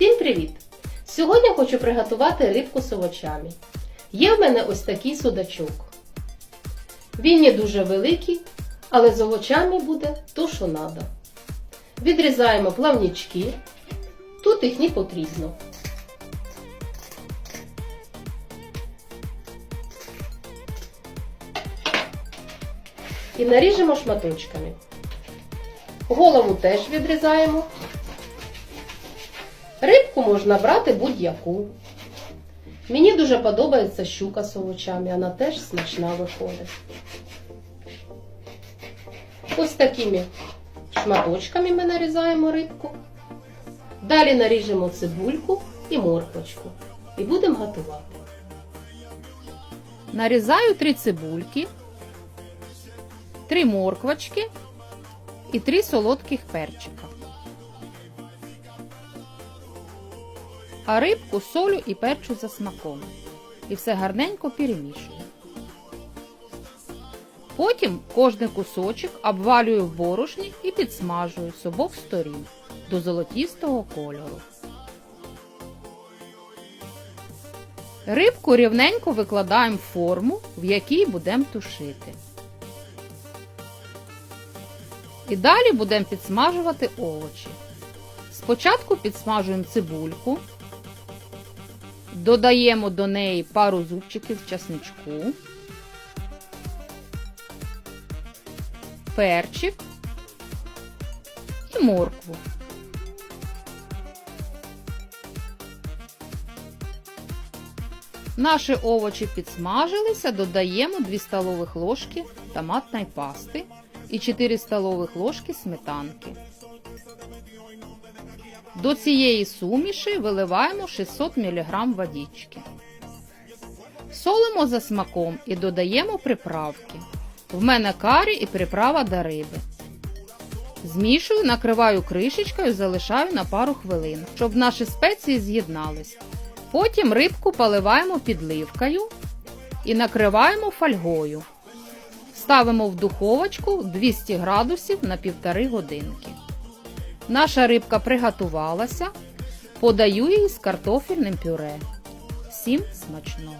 Всім привіт! Сьогодні хочу приготувати рибку з овочами. Є в мене ось такий судачок. Він не дуже великий, але з овочами буде то, що треба. Відрізаємо плавнічки. Тут їх не потрібно. І наріжемо шматочками. Голову теж відрізаємо. Рибку можна брати будь-яку. Мені дуже подобається щука з овочами, вона теж смачна виходить. Ось такими шматочками ми нарізаємо рибку. Далі наріжемо цибульку і морквочку. І будемо готувати. Нарізаю три цибульки, три морквочки і три солодких перчика. А рибку солю і перчу за смаком. І все гарненько перемішую. Потім кожний кусочок обвалюю в борошні і підсмажую з обох сторін до золотістого кольору. Рибку рівненько викладаємо в форму, в якій будемо тушити. І далі будемо підсмажувати овочі. Спочатку підсмажуємо цибульку, додаємо до неї пару зубчиків часничку, перчик і моркву. Наші овочі підсмажилися, додаємо 2 столових ложки томатної пасти і 4 столових ложки сметанки. До цієї суміші виливаємо 600 мг водички. Солимо за смаком і додаємо приправки. В мене карі і приправа до риби. Змішую, накриваю кришечкою, залишаю на пару хвилин, щоб наші спеції з'єднались. Потім рибку поливаємо підливкою і накриваємо фольгою. Ставимо в духовочку 200 градусів на півтори годинки. Наша рибка приготувалася. Подаю її з картофельним пюре. Всім смачного!